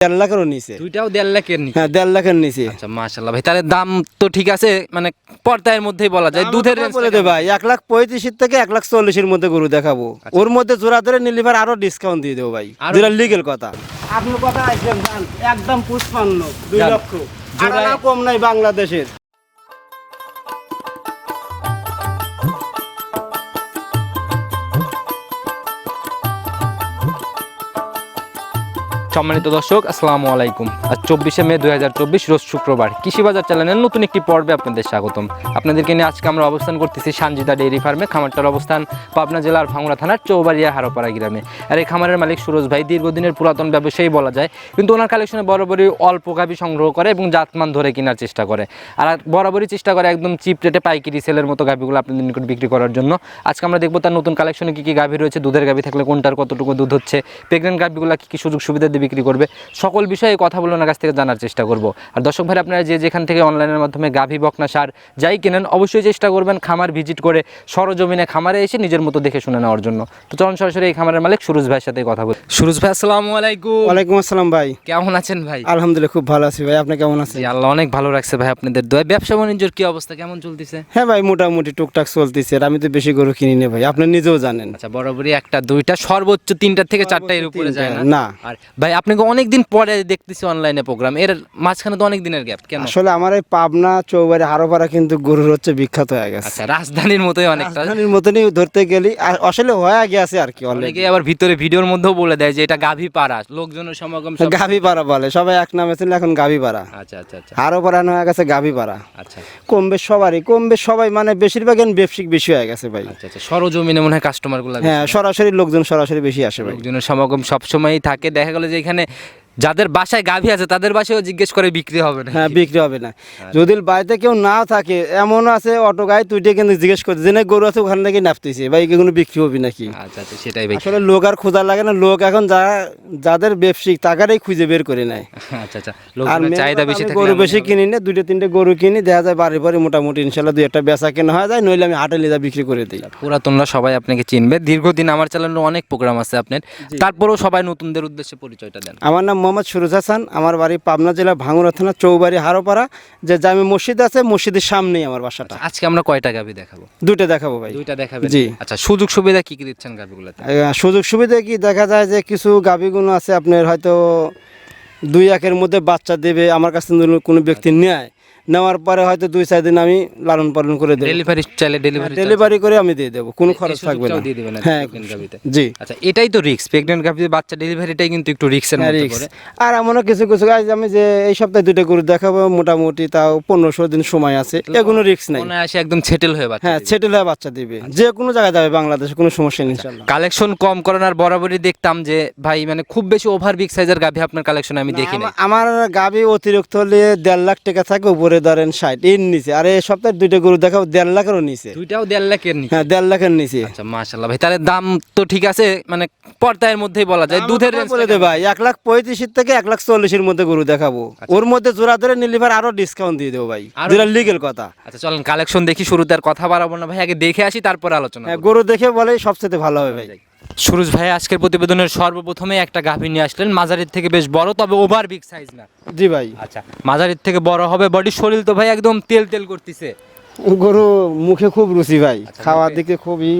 দেড় লাখেরও নিচে দুইটাও দেড় লাখের নিচে হ্যাঁ দেড় লাখের নিচে আচ্ছা মাশাল্লাহ ভাই তাহলে দাম তো ঠিক আছে মানে পর্দায়ের মধ্যেই বলা যায় দুধের বলে দে ভাই এক লাখ পঁয়ত্রিশের থেকে এক লাখ চল্লিশের মধ্যে গরু দেখাবো। ওর মধ্যে জোড়া ধরে নিলে ভাই আরও ডিসকাউন্ট দিয়ে দেবো ভাই। যেটা লিগেল কথা। আপনার কথা একদম একদম পুষ্পান্ন দুই। লক্ষ। কম নাই বাংলাদেশের। সম্মানিত দর্শক, আসসালামু আলাইকুম। আজ চব্বিশে মে দুই হাজার চব্বিশ, রোজ শুক্রবার। কৃষিবাজার চ্যানেলের নতুন একটি পর্বে আপনাদের স্বাগতম। আপনাদেরকে নিয়ে আজকে আমরা অবস্থান করতেছি সানজিদা ডেইরি ফার্মে, খামারটার অবস্থান পাবনা জেলার ভাঙড়া থানার চৌবাড়িয়া হারোপাড়া গ্রামে। আর এই খামারের মালিক সুরজ ভাই দীর্ঘদিনের পুরাতন ব্যবসায়ী বলা যায়, কিন্তু ওনার কালেকশনে বরাবরই অল্প গাভি সংগ্রহ করে এবং জাতমান ধরে কেনার চেষ্টা করে। আর বরাবরই চেষ্টা করে একদম চিপ রেটে পাইকারি সেলের মতো গাভিগুলো আপনাদের নিকট বিক্রি করার জন্য। আজকে আমরা দেখব তার নতুন কালেকশনে কী কী গাভি রয়েছে, দুধের গাভি থাকলে কোনটার কতটুকু দুধ হচ্ছে প্রেগনেন্ট গাভিগুলো কী কী সুযোগ সুবিধা দিয়ে বিক্রি করবে। সকল বিষয়ে কথা বলে ওনার কাছ থেকে জানার চেষ্টা করব। আর দর্শক ভাই আপনারা যে যেখান থেকে অনলাইনের মাধ্যমে গাভি বকনা সার যাই কেনেন অবশ্যই চেষ্টা করবেন খামার ভিজিট করে সরজমিনে খামারে এসে নিজের মতো দেখে শুনে নেওয়ার জন্য। তো চলুন সরাসরি এই খামারের মালিক সুরজ ভাইয়ের সাথে কথা বলি। সুরজ ভাই আসসালামু আলাইকুম। ওয়ালাইকুম আসসালাম ভাই। কেমন আছেন ভাই? আলহামদুলিল্লাহ খুব ভালো আছি ভাই। আপনি কেমন আছেন? আল্লাহ অনেক ভালো রাখছে ভাই আপনাদের দোয়া ব্যবসা বাণিজ্যের কি অবস্থা? কেমন চলতেছে? হ্যাঁ ভাই মোটামুটি টুকটাক চলতেছে। আর আমি তো বেশি গরু কিনি না ভাই। আপনি নিজেও জানেন। আচ্ছা বরাবরই একটা দুইটা সর্বোচ্চ তিনটা থেকে চারটা এর উপরে যায় না? না। আর ভাই আপনাকে অনেকদিন পরে দেখতেছি অনলাইনে প্রোগ্রাম এর মাঝখানে তো অনেক দিনের গ্যাপ কেন? আসলে আমার এই পাবনা চৌবাড়ি হারোপাড়া কিন্তু গরুর হচ্ছে বিখ্যাত হয়ে গেছে। আচ্ছা রাজধানীর মতোই অনেকটা। রাজধানীর মতনই ধরতে গেলি আর আসলে হয়ে গেছে আর কি অনেকে আবার ভিতরে ভিডিওর মধ্যেও বলে দেয় যে এটা গাভী পাড়া লোকজনের সমাগম গাভি পাড়া বলে সবাই এক নামে ছিল এখন গাভি পাড়া আচ্ছা আচ্ছা আচ্ছা। আরও পাড়ানো হয়ে গেছে গাভি পাড়া আচ্ছা। কম বেশ সবারই কমবে সবাই মানে বেশিরভাগ এখন ব্যবসায়িক বেশি হয়ে গেছে ভাই। আচ্ছা আচ্ছা সরজমিনে মনে হয় কাস্টমারগুলো হ্যাঁ সরাসরি লোকজন সরাসরি বেশি আসে ভাই। লোকজনের সমাগম সবসময়ই থাকে। দেখা গেল যে এখানে যাদের বাসায় গাভী আছে তাদের বাসায়ও জিজ্ঞেস করে বিক্রি হবে না হ্যাঁ বিক্রি হবে না। যদি বাড়িতে কেউ না থাকে এমন আছে অটো গায়ে তুইটে কিন্তু জিজ্ঞেস করতে যে গরু আছে ওখান থেকে নাপতেছে ভাই এগুলো বিক্রি হবে নাকি? আচ্ছা আচ্ছা সেটাই ভাই। আসলে লোক আর খোঁজা লাগে না লোক এখন যারা যাদের ব্যবসায়িক টাকারই খুঁজে বের করে নেয়। আচ্ছা আচ্ছা আর চাহিদা বেশি গরু বেশি কিনি না দুটো তিনটে গরু কিনি দেখা যায় বাড়ি বাড়ি মোটামুটি ইনশাল্লাহ দুই একটা বেচা কেনা হয়ে যায় নইলে আমি হাটে লিজা বিক্রি করে দিই। পুরাতনরা সবাই আপনাকে চিনবে। দীর্ঘদিন আমার চ্যানেলে অনেক প্রোগ্রাম আছে আপনার। তারপরেও সবাই নতুনদের উদ্দেশ্যে পরিচয়টা দেন। আমার নাম মোহাম্মদ সুরজ হাসান আমার বাড়ি পাবনা জেলা ভাঙুরা থানা চৌবাড়ি হারোপাড়া যে জামি মসজিদ আছে মসজিদের সামনেই আমার বাসাটা। আজকে আমরা কয়টা গাবি দেখাবো? দুটো দেখাবো ভাই। দুইটা দেখাবো জি। আচ্ছা সুযোগ সুবিধা কি কি দিচ্ছেন গাবিগুলো সুযোগ সুবিধা কি দেখা যায় যে কিছু গাবিগুলো আছে আপনার হয়তো দুই একের মধ্যে বাচ্চা দেবে আমার কাছে থেকে কোনো ব্যক্তি নেয়। নেওয়ার পরে হয়তো দুই চার দিন আমি লালন পালন করে দেবো। ডেলিভারি চাইলে ডেলিভারি ডেলিভারি করে আমি দিয়ে দেবো কোনো খরচ থাকবে না। দিয়ে দিবেন হ্যাঁ জি। আচ্ছা এটাই তো রিস্ক প্রেগনেন্ট গাভিতে বাচ্চা ডেলিভারিটাই কিন্তু একটু রিস্কের হ্যাঁ, মধ্যে পড়ে। আর এমনও কিছু কিছু গাছ আমি যে এই সপ্তাহে দুটো গরু দেখাবো মোটামুটি তাও পনেরো দিন সময় আছে। এগুলো রিস্ক নাই। মনে আসে একদম সেটেল হয়ে বাচ্চা হ্যাঁ সেটেল হয়ে বাচ্চা দিবে। যে কোনো জায়গায় যাবে বাংলাদেশে কোনো সমস্যা নেই কালেকশন কম করেন আর বরাবরই দেখতাম যে ভাই মানে খুব বেশি ওভার বিগ সাইজের গাভি আপনার কালেকশন আমি দেখি আমার গাবি অতিরিক্ত হলে দেড় লাখ টাকা থাকে উপরে ধরেন ষাট এর নিচে। আর এই সপ্তাহে দুইটা গরু দেখাবো দেড় লাখেরও নিচে। দুইটাও দেড় লাখের নিচে? হ্যাঁ দেড় লাখের নিচে। আচ্ছা মাশাল্লাহ ভাই তাহলে দাম তো ঠিক আছে মানে পর্দায়ের মধ্যেই বলা যায় দুধের বলে দে ভাই এক লাখ পঁয়ত্রিশের থেকে এক লাখ চল্লিশের মধ্যে গরু দেখাবো। ওর মধ্যে জোড়া ধরে নিলে ভাই আরও ডিসকাউন্ট দিয়ে দেবো ভাই। যেটা লিগেল কথা। আচ্ছা চলেন কালেকশন দেখি শুরুতে আর কথা বাড়াবো না ভাই আগে দেখে আসি তারপর আলোচনা হ্যাঁ গরু দেখে বলে সবচেয়ে ভালো হবে ভাই। সুরজ ভাই আজকের প্রতিবেদনের সর্বপ্রথমে একটা গাভী নিয়ে আসলেন। মাঝারির থেকে বেশ বড় তবে ওভার বিগ সাইজ না। জি ভাই। আচ্ছা মাঝারির থেকে বড় হবে। বডি শরীর তো ভাই একদম তেল তেল করতেছে। গরু মুখে খুব রুচি ভাই খাওয়ার দিকে খুবই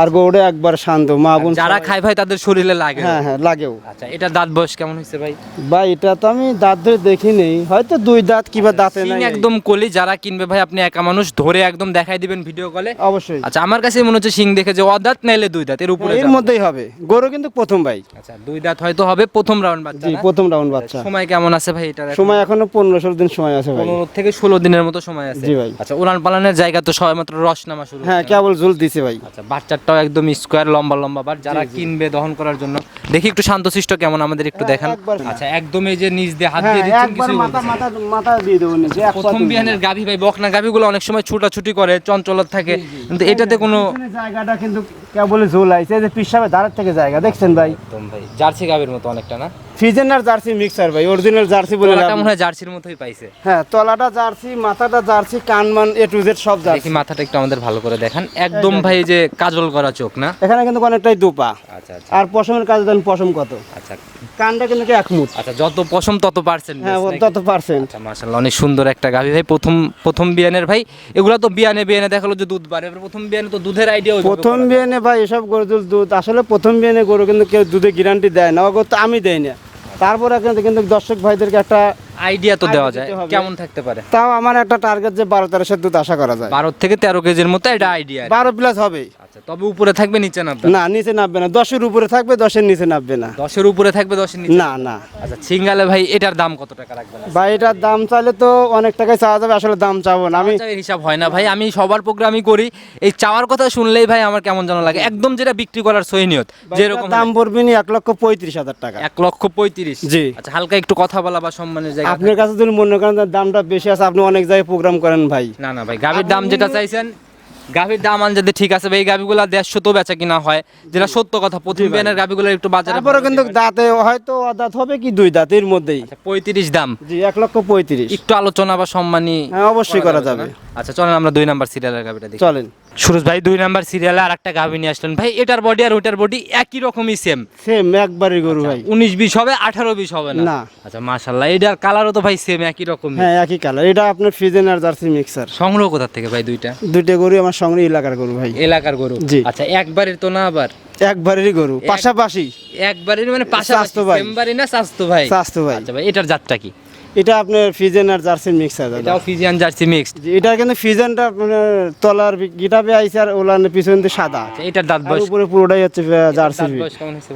আর গরুটা একবার শান্ত মা বোন যারা খায় ভাই তাদের শরীরে লাগে। হ্যাঁ হ্যাঁ লাগেও। আচ্ছা এটা দাঁত বয়স কেমন হয়েছে ভাই? ভাই এটা তো আমি দাঁত ধরে দেখি নেই হয়তো দুই দাঁত কিবা দাঁতে সিং নাই। একদম কলি যারা কিনবে ভাই আপনি একা মানুষ ধরে একদম দেখাই দিবেন ভিডিও কলে অবশ্যই। আচ্ছা আমার কাছে মনে হচ্ছে সিং দেখে যে অদাঁত নাইলে দুই দাঁত এর উপরে এর মধ্যেই হবে। গরু কিন্তু প্রথম ভাই। আচ্ছা দুই দাঁত হয়তো হবে প্রথম রাউন্ড বাচ্চা জি প্রথম রাউন্ড বাচ্চা। সময় কেমন আছে ভাই এটা সময় এখনও পনেরো ষোলো দিন সময় আছে ভাই। পনেরো থেকে ষোলো দিনের মতো সময় আছে। জি ভাই। আচ্ছা উড়ান পালানের জায়গা তো সবাই মাত্র রস নামা শুরু হ্যাঁ কেবল ঝুল দিছে ভাই। আচ্ছা বাচ্চাটাও একদম স্কোয়ার লম্বা লম্বা। বার যারা কিনবে দহন করার জন্য দেখি একটু শান্তশিষ্ট কেমন আমাদের একটু দেখান। আচ্ছা একদম এই যে নিচ দিয়ে হাত হ্যাঁ দিয়ে দিচ্ছেন কিছু মাথা মাথা মাথা দিয়ে দেবো প্রথম বিহানের গাভী ভাই বকনা গাভীগুলো অনেক সময় ছুটাছুটি করে চঞ্চলত থাকে। কিন্তু এটাতে কোনো জায়গাটা কিন্তু কেবল ঝুল আইছে এই যে পিসাবে ধারের থেকে জায়গা দেখছেন ভাই? একদম ভাই জার্সি গাভীর মতো অনেকটা না? ফিজেনার জার্সি মিক্সার ভাই অরিজিনাল জার্সি বলে লাভ মনে হয় জার্সির মতোই পাইছে। হ্যাঁ তলাটা জার্সি মাথাটা জার্সি কানমান এ টু জেড সব দেখি জার্সি মাথাটা একটু আমাদের ভালো করে দেখান। একদম ভাই যে কাজল করা চোখ না? এখানে কিন্তু অনেকটাই দুপা। আচ্ছা আচ্ছা। আর পশমের কাজ দেন পশম কত? আচ্ছা। কানটা কিন্তু এক মুঠ। আচ্ছা যত পশম তত পার্সেন্ট হ্যাঁ তত পার্সেন্ট আচ্ছা মাশাআল্লাহ অনেক সুন্দর একটা গাভী। ভাই প্রথম প্রথম বিয়ানের ভাই এগুলা তো বিয়ানে বিয়ানে দেখাল যে দুধ বাড়ে। প্রথম বিয়ানে তো দুধের আইডিয়া প্রথম বিয়ানে ভাই এসব গরু দুধ দুধ আসলে প্রথম বিয়ানে গরু কিন্তু কেউ দুধে গ্যারান্টি দেয় না। ওগো তো আমি দেই না। তারপরে কিন্তু কিন্তু দর্শক ভাইদেরকে একটা আইডিয়া তো দেওয়া যায় কেমন থাকতে পারে? তাও আমার একটা টার্গেট যে বারো তেরো দুধ আশা করা যায়। বারো থেকে তেরো কেজির মতো এটা আইডিয়া বারো প্লাস আচ্ছা তবে উপরে থাকবে নিচে নামবে না? নিচে নামবে না। দশের উপরে থাকবে দশের নিচে নামবে না। দশের উপরে থাকবে দশের নিচে? না না। আচ্ছা সিঙ্গালে ভাই এটার দাম কত টাকা রাখবেন? বা এটার দাম চাইলে তো অনেক টাকায় চাওয়া যাবে আসলে দাম চাবো না। আমি হিসাব হয় না ভাই আমি সবার প্রোগ্রামই করি। এই চাওয়ার কথা শুনলেই ভাই আমার কেমন যেন লাগে। একদম যেটা বিক্রি করার সৈনিয়ত যেরকম দাম পড়বে নি এক লক্ষ পঁয়ত্রিশ হাজার টাকা। এক লক্ষ পঁয়ত্রিশ? জি। আচ্ছা হালকা একটু কথা বলা বা সম্মানের জায়গা আপনার কাছে যদি মনে করেন দামটা বেশি আছে আপনি অনেক জায়গায় প্রোগ্রাম করেন ভাই। না না ভাই গাভীর দাম যেটা চাইছেন গাভীর দাম আন যদি ঠিক আছে ভাই এই গাভীগুলা দেড়শো তো বেচা কিনা হয় যেটা সত্য কথা প্রথম বিয়ানের গাভীগুলো একটু বাজারে তারপরে কিন্তু দাঁতে হয়তো দাঁত হবে কি দুই দাঁত এর মধ্যেই। পঁয়ত্রিশ দাম। জি এক লক্ষ পঁয়ত্রিশ। একটু আলোচনা বা সম্মানী হ্যাঁ অবশ্যই করা যাবে। আচ্ছা চলেন আমরা দুই নাম্বার সিরিয়ালের গাভীটা দেখি। চলেন। সুরজ ভাই দুই নাম্বার সিরিয়ালে আর একটা গাভী নিয়ে আসলেন। ভাই এটার বডি আর ওইটার বডি একই রকমই সেম সেম একবারই গরু ভাই। উনিশ বিশ হবে আঠারো বিশ হবে না? না। আচ্ছা মাশাল্লাহ এটার কালারও তো ভাই সেম একই রকম হ্যাঁ একই কালার এটা আপনার ফিজেন আর জার্সি মিক্সার সংগ্রহ কোথা থেকে ভাই দুইটা? দুইটা গরু আমার সঙ্গে এলাকার গরু ভাই। এলাকার গরু? জি। আচ্ছা একবারের তো না আবার? একবারেরই গরু পাশাপাশি। একবারের মানে পাশাপাশি ভাই। না স্বাস্থ্য ভাই? স্বাস্থ্য ভাই। আচ্ছা ভাই এটার জাতটা কি? এটা আপনার ফিজেন আর জার্সি মিক্স দাদা। এটাও ফিজিয়ান জার্সি মিক্স এটা কিন্তু ফিজেনটা মানে তলার গিটাবে আইছে আর ওলানের পিছন দিয়ে সাদা এটার দাঁত বয়স উপরে পুরোটাই হচ্ছে জার্সি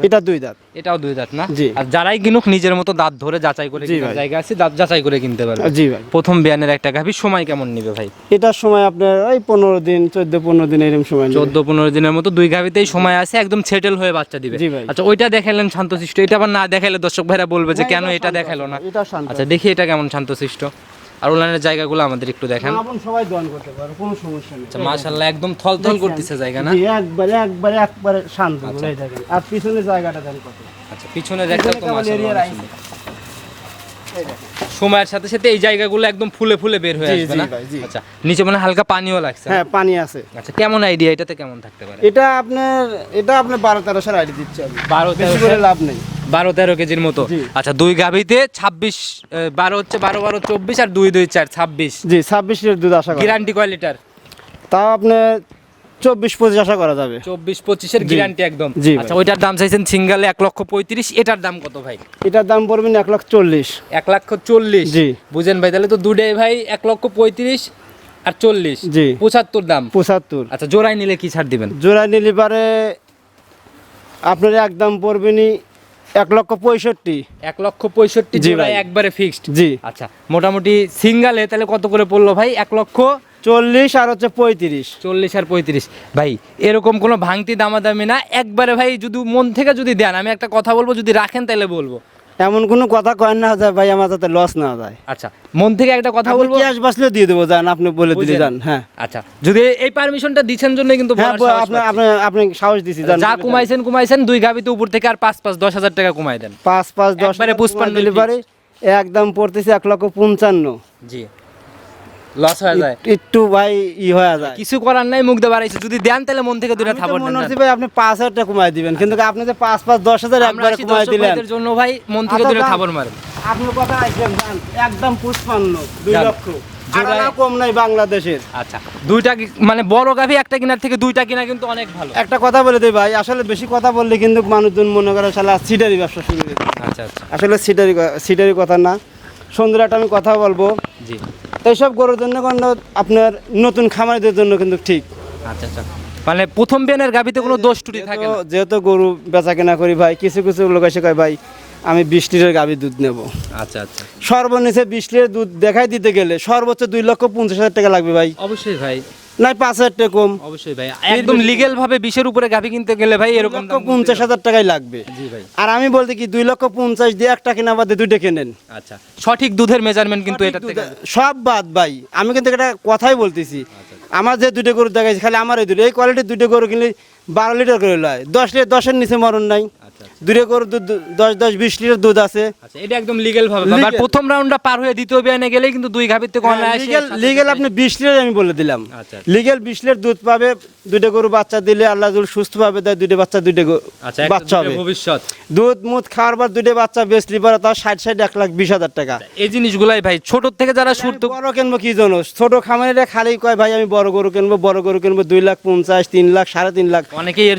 এটা দুই দাঁত। এটাও দুই দাঁত না? জি। আর যারাই কিনুক নিজের মতো দাঁত ধরে যাচাই করে কেনার জায়গা আছে দাঁত যাচাই করে কিনতে পারবে। জি ভাই। প্রথম বিয়ানের একটা গাভীর সময় কেমন নিবে ভাই? এটার সময় আপনার ওই পনেরো দিন চোদ্দ পনেরো দিন এরকম সময় নেবে। চোদ্দ পনেরো দিনের মতো দুই গাভিতেই সময় আছে একদম সেটেল হয়ে বাচ্চা দিবে। জি ভাই। আচ্ছা ওইটা দেখালেন শান্তশিষ্ট এটা আবার না দেখালে দর্শক ভাইরা বলবে যে কেন এটা এটা দেখাল না? এটা শান্ত আচ্ছা দেখি এটা কেমন শান্তশিষ্ট। আর ওলানের জায়গাগুলো আমাদের একটু দেখেন। আপন সবাই দন করতে পারে কোনো সমস্যা নেই। মাশাআল্লাহ একদম থলথল করতেছে জায়গা না? একবারে একবারে একবারে শান্ত এই দেখেন। আর পিছনের জায়গাটা দেন কত। আচ্ছা পিছনের একটা তো পিছনে মাশাআল্লাহ এই। সুন্দর। সময়ের সাথে সাথে এই জায়গাগুলো একদম ফুলে ফুলে বের হয়ে আসবে না? আচ্ছা নিচে মানে হালকা পানিও লাগছে হ্যাঁ পানি আছে। আচ্ছা কেমন আইডিয়া এটাতে কেমন থাকতে পারে? এটা আপনার এটা আপনার বারো তেরোশোর আইডি দিচ্ছে আমি। বারো তেরো করে লাভ নেই। বারো তেরো কেজির মতো? আচ্ছা দুই গাভিতে ছাব্বিশ বারো হচ্ছে বারো বারো চব্বিশ আর দুই দুই চার ছাব্বিশ। জি ছাব্বিশ লিটার দুধ আশা করা। গ্যারান্টি কয় লিটার তাও আপনার চব্বিশ পঁচিশ আশা করা যাবে। চব্বিশ পঁচিশের গ্যারান্টি একদম। জি আচ্ছা ওইটার দাম চাইছেন সিঙ্গালে এক লক্ষ পঁয়ত্রিশ এটার দাম কত ভাই? এটার দাম পড়বেন এক লাখ চল্লিশ। এক লক্ষ চল্লিশ? জি। বুঝেন ভাই তাহলে তো দুটাই ভাই এক লক্ষ পঁয়ত্রিশ আর চল্লিশ। জি। পঁচাত্তর দাম। পঁচাত্তর। আচ্ছা জোড়ায় নিলে কি ছাড় দিবেন? জোড়া নিলে পারে আপনার একদম পড়বেনি এক লক্ষ পঁয়ষট্টি। এক লক্ষ পঁয়ষট্টি জোড়ায়। একবারে ফিক্সড জি। আচ্ছা মোটামুটি সিঙ্গালে তাহলে কত করে পড়ল ভাই? এক লক্ষ চল্লিশ আর হচ্ছে পঁয়ত্রিশ। চল্লিশ আর পঁয়ত্রিশ। ভাই এরকম কোনো ভাঙতি দামাদামি না। একবারে ভাই যদি মন থেকে যদি দেন আমি একটা কথা বলব যদি রাখেন তাহলে বলব। এমন কোনো কথা না যায় ভাই আমার যাতে লস না যায়। আচ্ছা মন থেকে একটা কথা বলব? ক্যাশ বাসলে দিয়ে দেবো যান আপনি বলে দিলে যান হ্যাঁ। আচ্ছা যদি এই পারমিশনটা দিচ্ছেন জন্য কিন্তু হ্যাঁ আপনি আপনি আপনি সাহস দিছি যান। যা কুমাইছেন কুমাইছেন দুই গাবিতে উপর থেকে আর পাঁচ পাঁচ দশ হাজার টাকা কুমাই দেন। পাঁচ পাঁচ দশ পুষ্পান্ন দিলে একদম পড়তেছে এক লক্ষ পঞ্চান্ন। জি। লস হয়ে যায়। একটু ভাই ই হয়ে যায়। কিছু করার নাই মুখ বাড়াইছে। যদি দেন তাহলে মন থেকে দুটা আমি থাপড় মনে হচ্ছে ভাই আপনি পাঁচ হাজার টাকা কমাই দিবেন। কিন্তু আপনি যে পাঁচ পাঁচ দশ হাজার একবারে কমাই দিলেন। জন্য ভাই মন থেকে আচ্ছা, দুটা যান। থাপড় মারেন। আপনার কথা একদম পুষ্পান্ন দুই লক্ষ। কম নাই বাংলাদেশের। আচ্ছা দুইটা মানে বড় গাভি একটা কেনার থেকে দুইটা কিনা কিন্তু অনেক ভালো। একটা কথা বলে দিই ভাই আসলে বেশি কথা বললে কিন্তু মানুষজন মনে করে শালা সিটারি ব্যবসা শুরু আচ্ছা আচ্ছা। আসলে সিটারি সিটারি কথা না। সুন্দর একটা আমি কথা বলব। জি। এইসব গরুর জন্য কিন্তু আপনার নতুন খামারিদের জন্য কিন্তু ঠিক। আচ্ছা আচ্ছা। মানে প্রথম বেনের গাভিতে কোনো দোষ ত্রুটি থাকে না? যেহেতু গরু বেচা কেনা করি ভাই কিছু কিছু লোক এসে কয় ভাই আমি বিশ লিটার গাভি দুধ নেব। আচ্ছা আচ্ছা। সর্বনিচে বিশ লিটার দুধ দেখাই দিতে গেলে সর্বোচ্চ দুই লক্ষ পঞ্চাশ হাজার টাকা লাগবে ভাই। অবশ্যই ভাই। নাই পাঁচ হাজার টাকা কম। অবশ্যই ভাই একদম লিগেল ভাবে বিশের উপরে গাভী কিনতে গেলে ভাই এরকম লক্ষ পঞ্চাশ হাজার টাকাই লাগবে। আর আমি বলতে কি দুই লক্ষ পঞ্চাশ দিয়ে একটা কেনা বাদে দুইটা কেনেন। আচ্ছা সঠিক দুধের মেজারমেন্ট কিন্তু এটা সব বাদ ভাই। আমি কিন্তু কথাই বলতেছি আমার যে দুটো গরু দেখাইছি খালি আমার এই দুটো এই কোয়ালিটির দুটো গরু কিনলে বারো লিটার করে লয়। দশ লিটার দশের নিচে মরণ নাই। আচ্ছা দূরে গরু দুধ দশ দশ বিশ লিটার দুধ আছে। আচ্ছা এটা একদম লিগেল ভাবে আর প্রথম রাউন্ডটা পার হয়ে দ্বিতীয় বিয়ানে গেলে কিন্তু দুই গাভীর থেকে লিগেল লিগেল আপনি বিশ লিটার আমি বলে দিলাম। আচ্ছা, লিগেল বিশ লিটার দুধ পাবে দুইটা গরু বাচ্চা দিলে আল্লাহ সুস্থ পাবে দেয় দুইটা বাচ্চা দুইটা আচ্ছা বাচ্চা হবে। ভবিষ্যৎ। দুধ মুধ খাওয়ার পর দুইটা বাচ্চা বেচলি পরে তাও ষাট ষাট এক লাখ বিশ হাজার টাকা। এই জিনিসগুলাই ভাই ছোট থেকে যারা শুরু বড় কিনবো কি জন্য? ছোট খামারিরা খালি কয় ভাই আমি বড় গরু কিনবো বড় গরু কিনবো দুই লাখ পঞ্চাশ তিন লাখ সাড়ে তিন লাখ। অনেকেই এর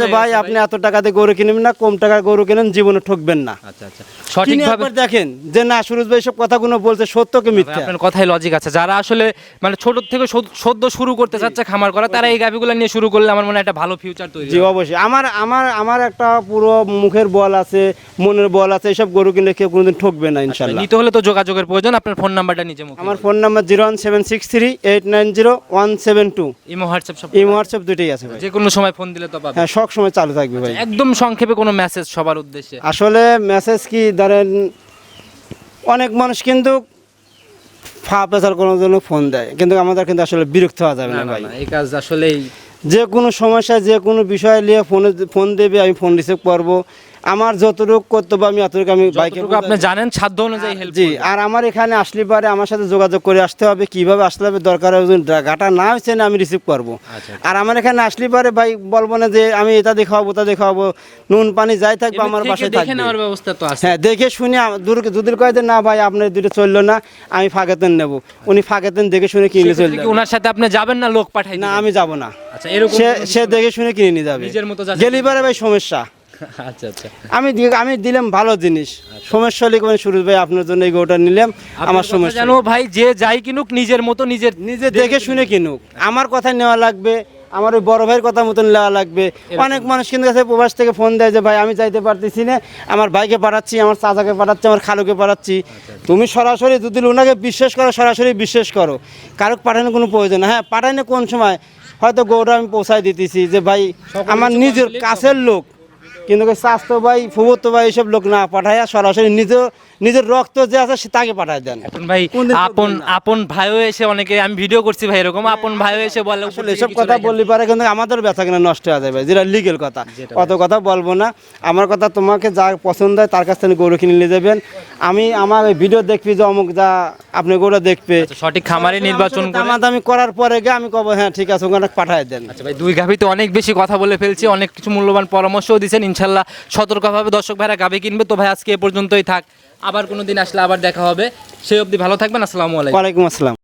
যে ভাই আপনি এত টাকাতে গরু কিনবেন না কম টাকার গরু কিনেন জীবনে ঠকবেন না। আচ্ছা আচ্ছা। সঠিকভাবে দেখেন যে না সুরজ ভাই সব কথাগুলো বলছে সত্য কি মিথ্যা? আপনার কথাই লজিক আছে। যারা আসলে মানে ছোট থেকে সদ্য শুরু করতে চাচ্ছে খামার করা তারা এই গাভিগুলো নিয়ে শুরু করলে আমার মনে হয় একটা ভালো ফিউচার তৈরি জি অবশ্যই। আমার আমার আমার একটা পুরো মুখের বল আছে মনের বল আছে এইসব গরু কিনে কেউ কোনোদিন ঠকবে না ইনশাল্লাহ নিতে হলে তো যোগাযোগের প্রয়োজন আপনার ফোন নাম্বারটা নিজে মুখে আমার phone number zero one seven six three eight nine zero one seven two. Imo WhatsApp সব এই হোয়াটসঅ্যাপ দুটোই আছে যে কোনো সময় ফোন দিলে তো পাবে। হ্যাঁ সব সময় চালু থাকবে ভাই। একদম সংক্ষেপে কোনো মেসেজ সবার উদ্দেশ্যে? আসলে মেসেজ কি ধরেন অনেক মানুষ কিন্তু ফা পেশার করার জন্য ফোন দেয়। কিন্তু আমাদের কিন্তু আসলে বিরক্ত হওয়া যাবে না ভাই। এই কাজ আসলেই যে কোনো সমস্যা যে কোনো বিষয় নিয়ে ফোনে ফোন দেবে আমি ফোন রিসিভ করব। আমার যতটুকু কর্তব্য আমি অতটুকু আমি বাইকে আপনি জানেন সাধ্য অনুযায়ী হেল্প জি আর আমার এখানে আসলে পারে আমার সাথে যোগাযোগ করে আসতে হবে কীভাবে আসতে হবে দরকার হবে গাটা না হয়েছে না আমি রিসিভ করব। আচ্ছা। আর আমার এখানে আসলে পারে ভাই বলব না যে আমি এটা দেখাবো ওটা দেখাবো নুন পানি যাই থাকব আমার বাসায় দেখে থাকবে। নেওয়ার ব্যবস্থা তো আছে। হ্যাঁ দেখে শুনে দূর দুদিন কয়ে দেন না ভাই আপনার দুটো চলল না আমি ফাঁকেতেন নেব। উনি ফাঁকেতেন দেখে শুনে কিনে কি। ওনার সাথে আপনি যাবেন না লোক পাঠাই না আমি যাব না। আচ্ছা এরকম সে দেখে শুনে কিনে নিয়ে যাবে। নিজের মতো যাচাই গেলি ভাই সমস্যা। আচ্ছা আচ্ছা। আমি আমি দিলাম ভালো জিনিস। সমস্যা হলে কোনো সুরজ ভাই আপনার জন্য এই গোটা নিলাম। আমার সমস্যা। জানো ভাই যে যাই কিনুক নিজের মতো নিজের নিজে দেখে শুনে কিনুক। আমার কথা নেওয়া লাগবে আমার ওই বড় ভাইয়ের কথা মতন নেওয়া লাগবে। অনেক মানুষ কিন্তু কাছে প্রবাস থেকে ফোন দেয় যে ভাই আমি যাইতে পারতেছি না আমার ভাইকে পাঠাচ্ছি আমার চাচাকে পাঠাচ্ছি আমার খালুকে পাঠাচ্ছি। তুমি সরাসরি যদি ওনাকে বিশ্বাস করো সরাসরি বিশ্বাস করো। কারোক পাঠানোর কোনো প্রয়োজন হ্যাঁ পাঠানো কোন সময়? হয়তো গৌড়া আমি পৌঁছায় দিতেছি যে ভাই আমার নিজের কাছের লোক কিন্তু স্বাস্থ্য ভাই ফুবত্ত ভাই এইসব লোক না পাঠায় সরাসরি নিজের নিজের রক্ত যে আছে সে তাকে পাঠায় দেন। এখন ভাই আপন আপন ভাইও এসে অনেকে আমি ভিডিও করছি ভাই এরকম আপন ভাইও এসে বলে আসলে এসব কথা বললি পারে কিন্তু আমাদের ব্যথা কিনা নষ্ট হয়ে যাবে যেটা লিগেল কথা। অত কথা বলব না। আমার কথা তোমাকে যা পছন্দ হয় তার কাছ থেকে গরু কিনে নিয়ে যাবেন। আমি আমার ভিডিও দেখবি যে অমুক যা আপনি গরু দেখবে। আচ্ছা, সঠিক খামারে নির্বাচন করে দামাদামি করার পরে গিয়ে আমি কব হ্যাঁ ঠিক আছে ওখানে পাঠায় দেন। আচ্ছা ভাই দুই গাভিতে অনেক বেশি কথা বলে ফেলছি অনেক কিছু মূল্যবান পরামর্শও দিয়েছেন ইনশাল্লাহ সতর্কভাবে দর্শক ভাইরা গাভি কিনবে। তো ভাই আজকে এ পর্যন্তই থাক। আবার কোনো দিন আসলে আবার দেখা হবে। সেই অবধি ভালো থাকবেন, আসসালামু আলাইকুম। ওয়ালাইকুম আসসালাম।